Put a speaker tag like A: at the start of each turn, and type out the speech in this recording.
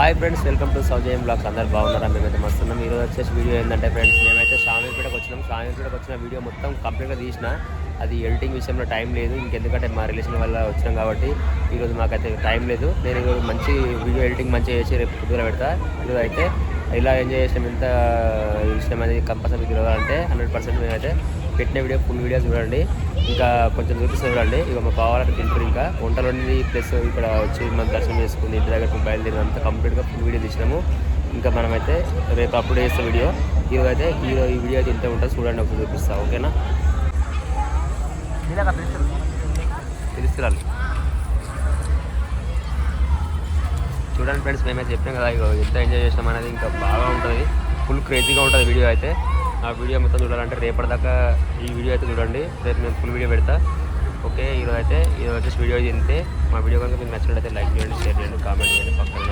A: Hi friends welcome to Saujayam blogs అందరు బాగున్నారా? మేమైతే మస్తున్నాం. ఈరోజు వచ్చేసి వీడియో ఏంటంటే ఫ్రెండ్స్ మేమైతే షామీర్పేటకు వచ్చినాం. షామీర్పేటకు వచ్చిన వీడియో మొత్తం కంప్లీట్గా తీసిన. అది ఎడిటింగ్ విషయంలో టైం లేదు ఇంకెందుకంటే మా రిలేషన్ వల్ల వచ్చినాం కాబట్టి ఈరోజు మాకైతే టైం లేదు. నేను ఈరోజు మంచి వీడియో ఎడిటింగ్ మంచిగా చేసి రేపు పొద్దున పెడతా. ఈరోజు అయితే ఇలా ఎంజాయ్ చేసినాం ఎంత ఇష్టం అనేది కంపల్సరీ చూడాలంటే హండ్రెడ్ పర్సెంట్ మేమైతే పెట్టిన వీడియో ఫుల్ వీడియో చూడండి. ఇంకా కొంచెం చూపిస్తే చూడండి. ఇక మాకు కావాలంటే తింటారు ఇంకా. వంటలోని ప్లస్ ఇక్కడ వచ్చి మనం దర్శనం చేసుకుని ఇంటి దగ్గర బయలుదేరినంత కంప్లీట్గా ఫుల్ వీడియో తీసినాము. ఇంకా మనమైతే రేపు అప్లోడ్ చేస్తాం వీడియో. ఈరోజు అయితే హీరో ఈ వీడియో అయితే ఇంత ఉంటుంది చూడండి ఒకటి చూపిస్తాను ఓకేనా? తెలుస్తురాలు చూడండి ఫ్రెండ్స్ మేమైతే చెప్పాం కదా ఇక ఎంత ఎంజాయ్ చేసినాం అనేది ఇంకా బాగా ఉంటుంది. ఫుల్ క్రేజీగా ఉంటుంది వీడియో అయితే. ఆ వీడియో మొత్తం చూడాలంటే రేపటిదాకా ఈ వీడియో అయితే చూడండి. రేపు నేను ఫుల్ వీడియో పెడతా. ఓకే ఈరోజు అయితే ఈరోజు వచ్చేసి వీడియో తింటే మా వీడియో కనుక మీకు నచ్చినట్లయితే లైక్ చేయండి షేర్ చేయండి కామెంట్ చేయండి పక్కన